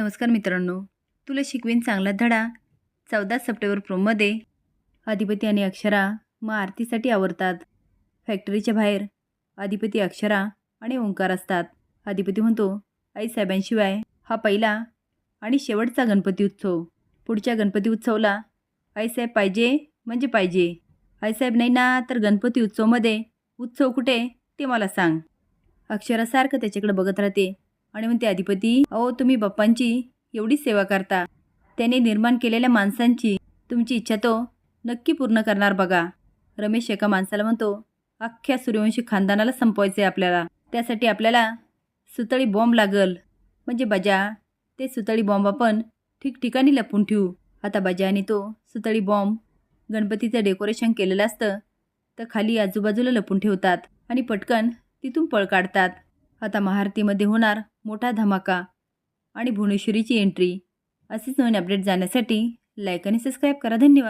नमस्कार मित्रांनो. तुला शिकवेन चांगला धडा. चौदा सप्टेंबर प्रोमध्ये अधिपती आणि अक्षरा मग आरतीसाठी आवरतात फॅक्टरीच्या बाहेर अधिपती अक्षरा आणि ओंकार असतात. अधिपती म्हणतो आईसाहेबांशिवाय हा पहिला आणि शेवटचा गणपती उत्सव. पुढच्या गणपती उत्सवला आईसाहेब पाहिजे म्हणजे पाहिजे. आईसाहेब नाही ना तर गणपती उत्सवमध्ये उत्सव कुठे ते मला सांग. अक्षरा सारखं त्याच्याकडे बघत राहते. आणि म्हणते अधिपती अहो तुम्ही बाप्पांची एवढी सेवा करता. त्याने निर्माण केलेल्या माणसांची तुमची इच्छा तो नक्की पूर्ण करणार बघा. रमेश एका माणसाला म्हणतो अख्ख्या सूर्यवंशी खानदानाला संपवायचं आहे आपल्याला. त्यासाठी आपल्याला सुतळी बॉम्ब लागल. म्हणजे बजा ते सुतळी बॉम्ब आपण ठिकठिकाणी लपून ठेवू. आता बजाने तो सुतळी बॉम्ब गणपतीचं डेकोरेशन केलेलं असतं तर खाली आजूबाजूला लपून ठेवतात आणि पटकन तिथून पळ काढतात. आता महारतीमध्ये होणार मोठा धमाका आणि भुवनेश्वरीची एंट्री असेच नवीन अपडेट जाण्यासाठी लाईक आणि सबस्क्राईब करा. धन्यवाद.